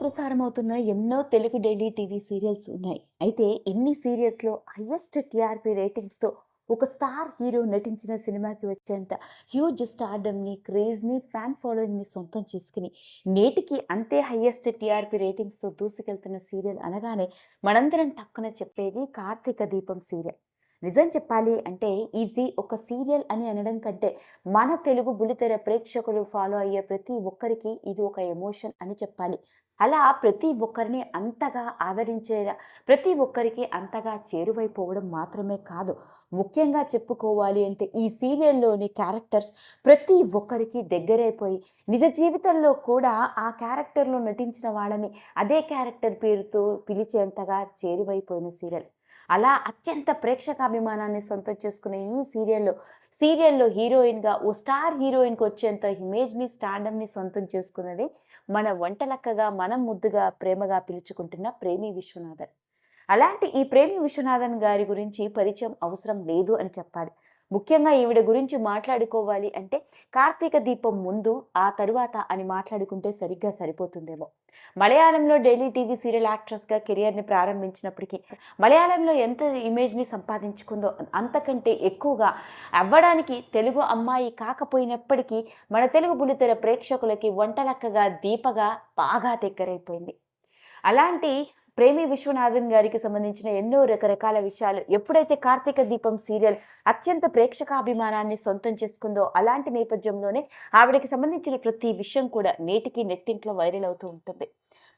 ప్రసారం అవుతున్న ఎన్నో తెలుగు డైలీ టీవీ సీరియల్స్ ఉన్నాయి. అయితే ఎన్ని సీరియల్స్లో హైయెస్ట్ టీఆర్పీ రేటింగ్స్తో ఒక స్టార్ హీరో నటించిన సినిమాకి వచ్చేంత హ్యూజ్ స్టార్డమ్ని క్రేజ్ని ఫ్యాన్ ఫాలోయింగ్ని సొంతం చేసుకుని నేటికి అంతే హైయెస్ట్ టీఆర్పీ రేటింగ్స్తో దూసుకెళ్తున్న సీరియల్ అనగానే మనందరం టక్కున చెప్పేది కార్తీక దీపం సీరియల్. నిజం చెప్పాలి అంటే ఇది ఒక సీరియల్ అని అనడం కంటే మన తెలుగు బుల్లితెర ప్రేక్షకులు ఫాలో అయ్యే ప్రతి ఒక్కరికి ఇది ఒక ఎమోషన్ అని చెప్పాలి. అలా ప్రతి ఒక్కరిని అంతగా ఆదరించేలా ప్రతి ఒక్కరికి అంతగా చేరువైపోవడం మాత్రమే కాదు. ముఖ్యంగా చెప్పుకోవాలి అంటే ఈ సీరియల్లోని క్యారెక్టర్స్ ప్రతి ఒక్కరికి దగ్గరైపోయి నిజ జీవితంలో కూడా ఆ క్యారెక్టర్లో నటించిన వాళ్ళని అదే క్యారెక్టర్ పేరుతో పిలిచేంతగా చేరువైపోయిన సీరియల్. అలా అత్యంత ప్రేక్షకాభిమానాన్ని సొంతం చేసుకునే ఈ సీరియల్లో సీరియల్లో హీరోయిన్గా ఓ స్టార్ హీరోయిన్కి వచ్చేంత ఇమేజ్ని స్టాండమ్ని సొంతం చేసుకున్నది మన వంటలక్కగా మనం ముద్దుగా ప్రేమగా పిలుచుకుంటున్న ప్రేమి విశ్వనాథన్. అలాంటి ఈ ప్రేమి విశ్వనాథన్ గారి గురించి పరిచయం అవసరం లేదు అని చెప్పాలి. ముఖ్యంగా ఈవిడ గురించి మాట్లాడుకోవాలి అంటే కార్తీక దీపం ముందు ఆ తరువాత అని మాట్లాడుకుంటే సరిగ్గా సరిపోతుందేమో. మలయాళంలో డైలీ టీవీ సీరియల్ యాక్ట్రెస్గా కెరియర్ని ప్రారంభించినప్పటికీ మలయాళంలో ఎంత ఇమేజ్ని సంపాదించుకుందో అంతకంటే ఎక్కువగా అవ్వడానికి తెలుగు అమ్మాయి కాకపోయినప్పటికీ మన తెలుగు బుల్లితెర ప్రేక్షకులకి వంటలక్కగా దీపగా బాగా దగ్గరైపోయింది. అలాంటి ప్రేమి విశ్వనాథన్ గారికి సంబంధించిన ఎన్నో రకరకాల విషయాలు ఎప్పుడైతే కార్తీక దీపం సీరియల్ అత్యంత ప్రేక్షకాభిమానాన్ని సొంతం చేసుకుందో అలాంటి నేపథ్యంలోనే ఆవిడకి సంబంధించిన ప్రతి విషయం కూడా నేటికి నెట్టింట్లో వైరల్ అవుతూ ఉంటుంది.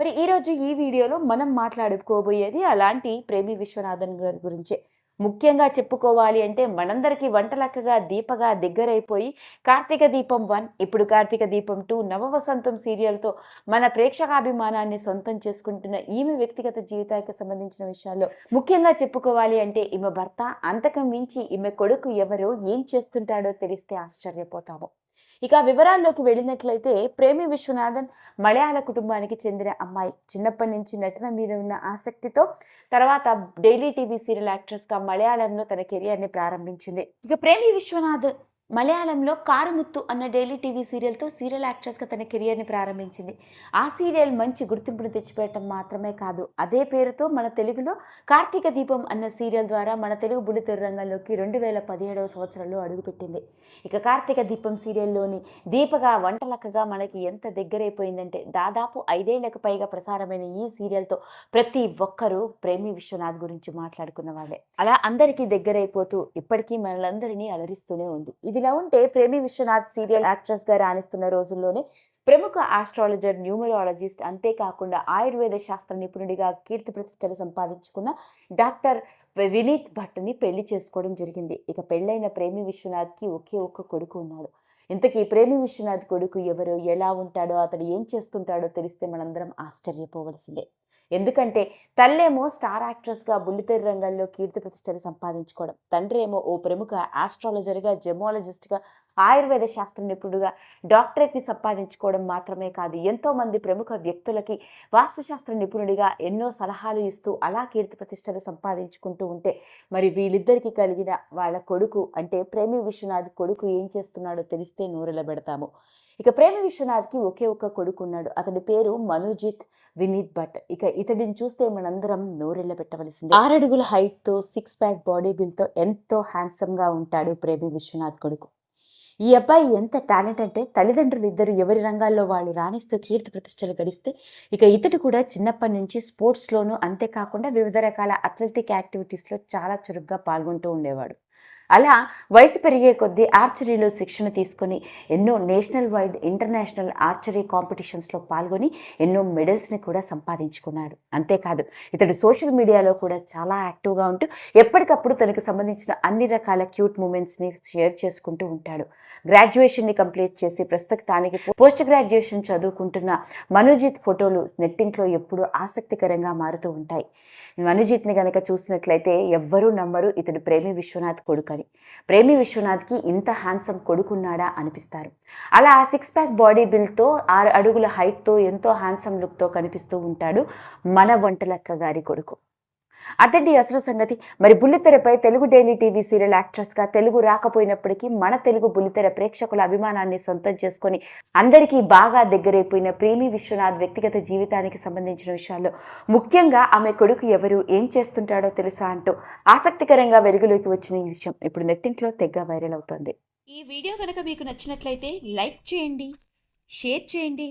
మరి ఈరోజు ఈ వీడియోలో మనం మాట్లాడుకోబోయేది అలాంటి ప్రేమి విశ్వనాథన్ గారి గురించే. ముఖ్యంగా చెప్పుకోవాలి అంటే మనందరికీ వంటలక్కగా దీపగా దగ్గరైపోయి కార్తీక దీపం వన్ ఇప్పుడు కార్తీక దీపం టూ నవవసంతం సీరియల్తో మన ప్రేక్షకాభిమానాన్ని సొంతం చేసుకుంటున్న ఈమె వ్యక్తిగత జీవితానికి సంబంధించిన విషయాల్లో ముఖ్యంగా చెప్పుకోవాలి అంటే ఈమె భర్త అంతకం మించి ఈమె కొడుకు ఎవరో ఏం చేస్తుంటాడో తెలిస్తే ఆశ్చర్యపోతాము. ఇక వివరాల్లోకి వెళ్ళినట్లయితే ప్రేమి విశ్వనాథన్ మలయాళ కుటుంబానికి చెందిన అమ్మాయి. చిన్నప్పటి నుంచి నటన మీద ఉన్న ఆసక్తితో తర్వాత డైలీ టీవీ సీరియల్ యాక్ట్రెస్గా మలయాళంలో తన కెరియర్ని ప్రారంభించింది. ఇక ప్రేమి విశ్వనాథ్ మలయాళంలో కారుముత్తు అన్న డైలీ టీవీ సీరియల్తో సీరియల్ యాక్ట్రెస్గా తన కెరియర్ని ప్రారంభించింది. ఆ సీరియల్ మంచి గుర్తింపును తెచ్చిపెట్టడం మాత్రమే కాదు అదే పేరుతో మన తెలుగులో కార్తీక దీపం అన్న సీరియల్ ద్వారా మన తెలుగు బుల్లితెర రంగంలోకి రెండు వేల పదిహేడవ సంవత్సరంలో అడుగుపెట్టింది. ఇక కార్తీక దీపం సీరియల్లోని దీపగా వంటలక్కగా మనకి ఎంత దగ్గరైపోయిందంటే దాదాపు ఐదేళ్ళకు పైగా ప్రసారమైన ఈ సీరియల్తో ప్రతి ఒక్కరూ ప్రేమి విశ్వనాథ్ గురించి మాట్లాడుకున్న వాళ్ళే. అలా అందరికీ దగ్గరైపోతూ ఇప్పటికీ మనలందరినీ అలరిస్తూనే ఉంది. ఇది ఇదిలా ఉంటే ప్రేమి విశ్వనాథ్ సీరియల్ యాక్ట్రెస్గా రాణిస్తున్న రోజుల్లోనే ప్రముఖ ఆస్ట్రాలజర్ న్యూమరాలజిస్ట్ అంతేకాకుండా ఆయుర్వేద శాస్త్ర నిపుణుడిగా కీర్తి ప్రతిష్టలు సంపాదించుకున్న డాక్టర్ వినీత్ భట్ని పెళ్ళి చేసుకోవడం జరిగింది. ఇక పెళ్ళైన ప్రేమి విశ్వనాథ్కి ఒకే ఒక్క కొడుకు ఉన్నాడు. ఇంతకీ ప్రేమి విశ్వనాథ్ కొడుకు ఎవరు? ఎలా ఉంటాడో అతడు ఏం చేస్తుంటాడో తెలిస్తే మనందరం ఆశ్చర్యపోవలసిందే. ఎందుకంటే తల్లేమో స్టార్ యాక్ట్రెస్గా బుల్లితెర రంగంలో కీర్తి ప్రతిష్టలు సంపాదించుకోవడం తండ్రి ఏమో ఓ ప్రముఖ ఆస్ట్రాలజర్గా జెమాలజిస్ట్గా ఆయుర్వేద శాస్త్ర నిపుణుడుగా డాక్టరేట్ని సంపాదించుకోవడం మాత్రమే కాదు ఎంతోమంది ప్రముఖ వ్యక్తులకి వాస్తుశాస్త్ర నిపుణుడిగా ఎన్నో సలహాలు ఇస్తూ అలా కీర్తి ప్రతిష్టలు సంపాదించుకుంటూ ఉంటే మరి వీళ్ళిద్దరికీ కలిగిన వాళ్ళ కొడుకు అంటే ప్రేమి విశ్వనాథ్ కొడుకు ఏం చేస్తున్నాడో తెలిస్తే నూరెల పెడతాము. ఇక ప్రేమి విశ్వనాథ్కి ఒకే ఒక్క కొడుకు ఉన్నాడు అతని పేరు మనుజిత్ వినీత్ భట్. ఇక ఇతడిని చూస్తే మనందరం నోరెళ్ళ పెట్టవలసింది. ఆరడుగుల హైట్తో సిక్స్ ప్యాక్ బాడీ బిల్తో ఎంతో హ్యాండ్సమ్గా ఉంటాడు ప్రేమి విశ్వనాథ్ కొడుకు. ఈ అబ్బాయి ఎంత టాలెంట్ అంటే తల్లిదండ్రులు ఇద్దరు ఎవరి రంగాల్లో వాళ్ళు రాణిస్తూ కీర్తి ప్రతిష్టలు గడిస్తే ఇక ఇతడు కూడా చిన్నప్పటి నుంచి స్పోర్ట్స్లోనూ అంతేకాకుండా వివిధ రకాల అథ్లెటిక్ యాక్టివిటీస్లో చాలా చురుగ్గా పాల్గొంటూ ఉండేవాడు. అలా వయసు పెరిగే కొద్దీ ఆర్చరీలో శిక్షణ తీసుకొని ఎన్నో నేషనల్ వైడ్ ఇంటర్నేషనల్ ఆర్చరీ కాంపిటీషన్స్లో పాల్గొని ఎన్నో మెడల్స్ని కూడా సంపాదించుకున్నాడు. అంతేకాదు ఇతడు సోషల్ మీడియాలో కూడా చాలా యాక్టివ్గా ఉంటూ ఎప్పటికప్పుడు తనకు సంబంధించిన అన్ని రకాల క్యూట్ మూమెంట్స్ని షేర్ చేసుకుంటూ ఉంటాడు. గ్రాడ్యుయేషన్ని కంప్లీట్ చేసి ప్రస్తుతానికి పోస్ట్ గ్రాడ్యుయేషన్ చదువుకుంటున్న మనుజిత్ ఫోటోలు నెట్టింట్లో ఎప్పుడూ ఆసక్తికరంగా మారుతూ ఉంటాయి. మనుజిత్ని గనక చూసినట్లయితే ఎవ్వరూ నమ్మరు ఇతడు ప్రేమి విశ్వనాథ్ కొడుకు అని ప్రేమి విశ్వనాథ్కి ఇంత హ్యాండ్సమ్ కొడుకున్నాడా అనిపిస్తారు. అలా ఆ సిక్స్ ప్యాక్ బాడీ బిల్తో ఆరు అడుగుల హైట్తో ఎంతో హ్యాండ్సమ్ లుక్తో కనిపిస్తూ ఉంటాడు మన వంటలక్క గారి కొడుకు. అదండి అసలు సంగతి. మరి బుల్లితెరపై తెలుగు డైలీ టీవీ సీరియల్ యాక్ట్రెస్గా తెలుగు రాకపోయినప్పటికీ మన తెలుగు బుల్లితెర ప్రేక్షకుల అభిమానాన్ని సొంతం చేసుకొని అందరికీ బాగా దగ్గరైపోయిన ప్రేమి విశ్వనాథ్ వ్యక్తిగత జీవితానికి సంబంధించిన విషయాల్లో ముఖ్యంగా ఆమె కొడుకు ఎవరు ఏం చేస్తుంటాడో తెలుసా అంటూ ఆసక్తికరంగా వెలుగులోకి వచ్చిన ఈ విషయం ఇప్పుడు నెట్టింట్లో తెగ వైరల్ అవుతోంది. ఈ వీడియో కనుక మీకు నచ్చినట్లయితే లైక్ చేయండి షేర్ చేయండి.